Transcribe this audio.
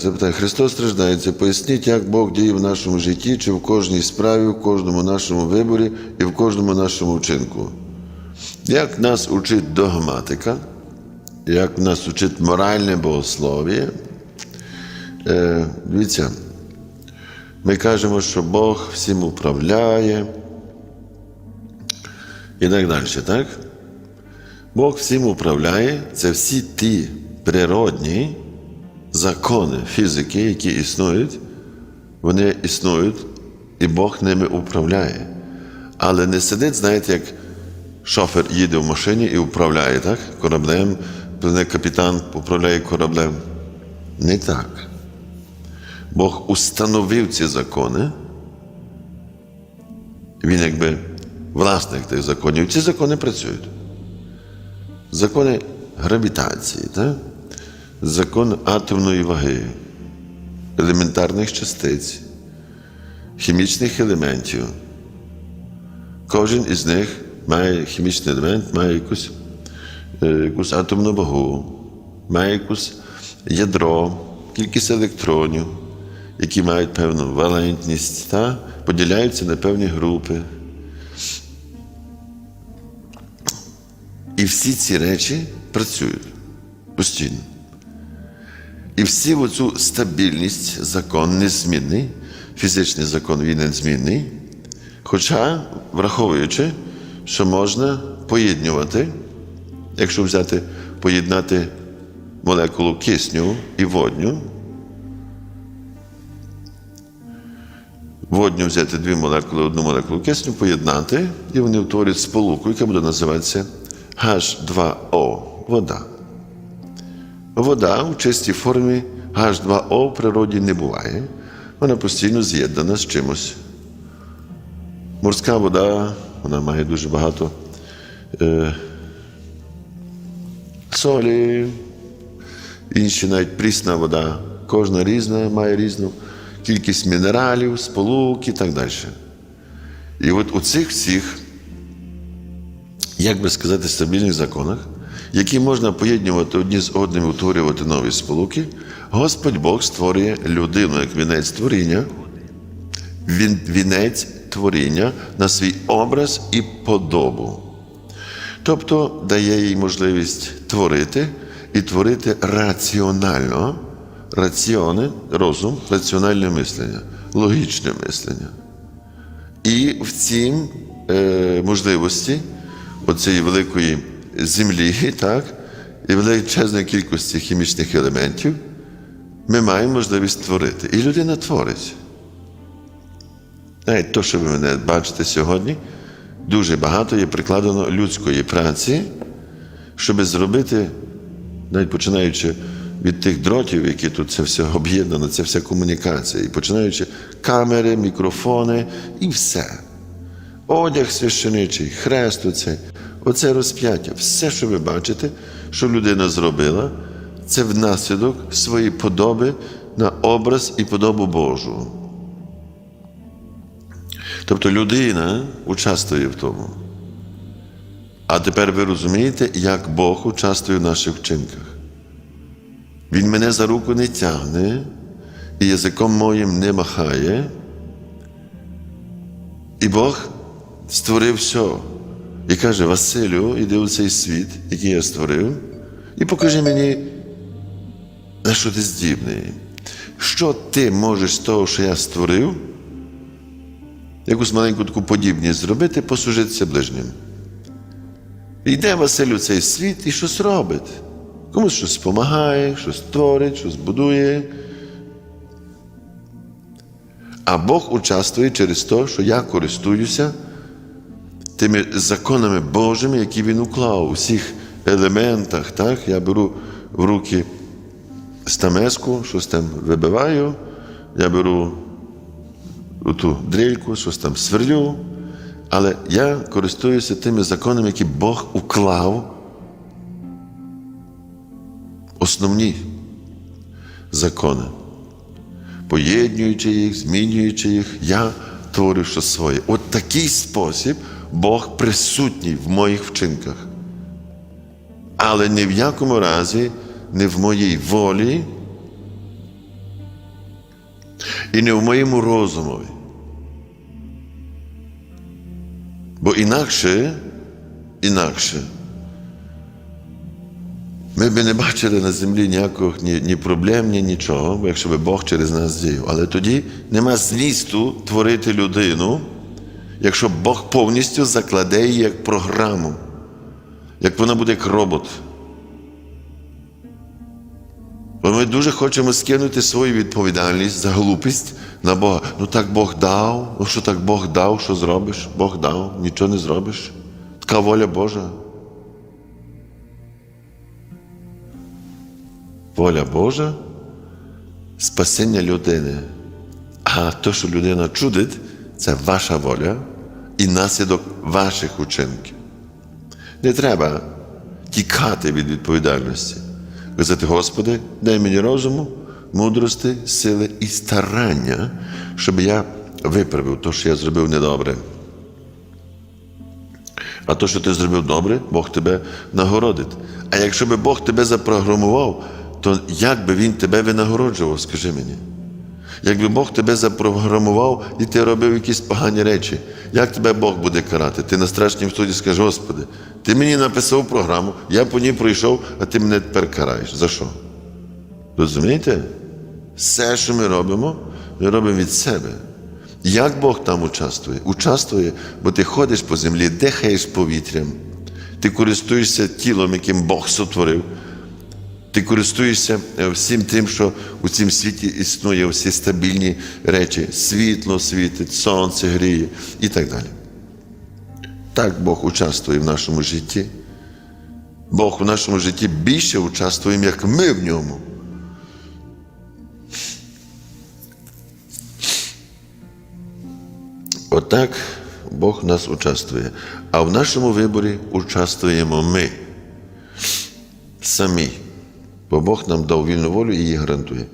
запитання. Христос страждається. Поясніть, як Бог діє в нашому житті, чи в кожній справі, в кожному нашому виборі і в кожному нашому вчинку. Як нас учить догматика, як нас учить моральне богослов'я. Е, дивіться, ми кажемо, що Бог всім управляє і так далі, так? Бог всім управляє, це всі ті природні закони фізики, які існують, вони існують, і Бог ними управляє. Але не сидить, знаєте, як шофер їде в машині і управляє так? кораблем, капітан управляє кораблем. Не так. Бог установив ці закони. Він якби власник тих законів. Ці закони працюють. Закони гравітації, так? Закон атомної ваги, елементарних частиць, хімічних елементів. Кожен із них має хімічний елемент, має якусь, е, якусь атомну вагу, має якусь ядро, кількість електронів, які мають певну валентність, та поділяються на певні групи. І всі ці речі працюють постійно. І всі оцю стабільність, закон незмінний, фізичний закон він незмінний, хоча враховуючи, що можна поєднувати, якщо взяти, поєднати молекулу кисню і водню, водню взяти дві молекули, одну молекулу кисню, поєднати, і вони утворюють сполуку, яка буде називатися H2O вода. Вода у чистій формі H2O в природі не буває. Вона постійно з'єднана з чимось. Морська вода, вона має дуже багато е, солі, інші навіть прісна вода. Кожна різна має різну кількість мінералів, сполук і так далі. І от у цих всіх як би сказати, стабільних законах, які можна поєднувати одні з одними, утворювати нові сполуки, Господь Бог створює людину як вінець творіння, він, вінець творіння на свій образ і подобу. Тобто дає їй можливість творити і творити раціонально, раціони, розум, раціональне мислення, логічне мислення. І в цім е, можливості оцієї великої землі, так, і величезної кількості хімічних елементів, ми маємо можливість творити. І людина творить. Навіть то, що ви мене бачите сьогодні, дуже багато є прикладено людської праці, щоб зробити, навіть починаючи від тих дротів, які тут це все об'єднано, це вся комунікація, і починаючи камери, мікрофони і все. Одяг священичий, хрест оцей, оце розп'яття. Все, що ви бачите, що людина зробила, це внаслідок своєї подоби на образ і подобу Божу. Тобто людина участвує в тому. А тепер ви розумієте, як Бог участвує в наших вчинках. Він мене за руку не тягне і язиком моїм не махає. І Бог створив все. І каже: Василю, іди у цей світ, який я створив, і покажи мені, на що ти здібний. Що ти можеш з того, що я створив, якусь маленьку таку подібність зробити, послужитися ближнім. Йде Василь у цей світ і щось робить. Комусь щось допомагає, щось творить, щось будує. А Бог участвує через те, що я користуюся тими законами Божими, які Він уклав у всіх елементах. Так? Я беру в руки стамеску, щось там вибиваю, я беру ту дрельку, щось там сверлю. Але я користуюся тими законами, які Бог уклав. Основні закони. Поєднуючи їх, змінюючи їх, я творю щось своє. От такий спосіб Бог присутній в моїх вчинках. Але ні в якому разі не в моїй волі і не в моєму розумові. Бо інакше, інакше, ми б не бачили на землі ніяких ні, ні проблем, ні нічого, якщо би Бог через нас діяв. Але тоді нема змісту творити людину, якщо Бог повністю закладе її як програму, як вона буде як робот. Бо ми дуже хочемо скинути свою відповідальність за глупість на Бога. Ну так Бог дав, ну що так Бог дав, що зробиш? Бог дав, нічого не зробиш. Така воля Божа. Воля Божа спасіння людини. А то, що людина чудить, це ваша воля і наслідок ваших учинків. Не треба тікати від відповідальності. Казати, Господи, дай мені розуму, мудрості, сили і старання, щоб я виправив те, що я зробив недобре. А то, що ти зробив добре, Бог тебе нагородить. А якщо би Бог тебе запрограмував, то як би Він тебе винагороджував, скажи мені? Якби Бог тебе запрограмував і ти робив якісь погані речі, як тебе Бог буде карати? Ти на страшнім суді скажеш, Господи, ти мені написав програму, я по ній пройшов, а ти мене тепер караєш. За що? Розумієте? Все, що ми робимо, ми робимо від себе. Як Бог там участвує? Участвує, бо ти ходиш по землі, дихаєш повітрям, ти користуєшся тілом, яким Бог сотворив. Ти користуєшся е, всім тим, що у цім світі існує, всі стабільні речі, світло світить, сонце гріє і так далі. Так Бог участвує в нашому житті. Бог в нашому житті більше участвує, як ми в ньому. Отак Бог нас участвує. А в нашому виборі участвуємо ми самі. Бо Бог нам дав вільну волю і її гарантує.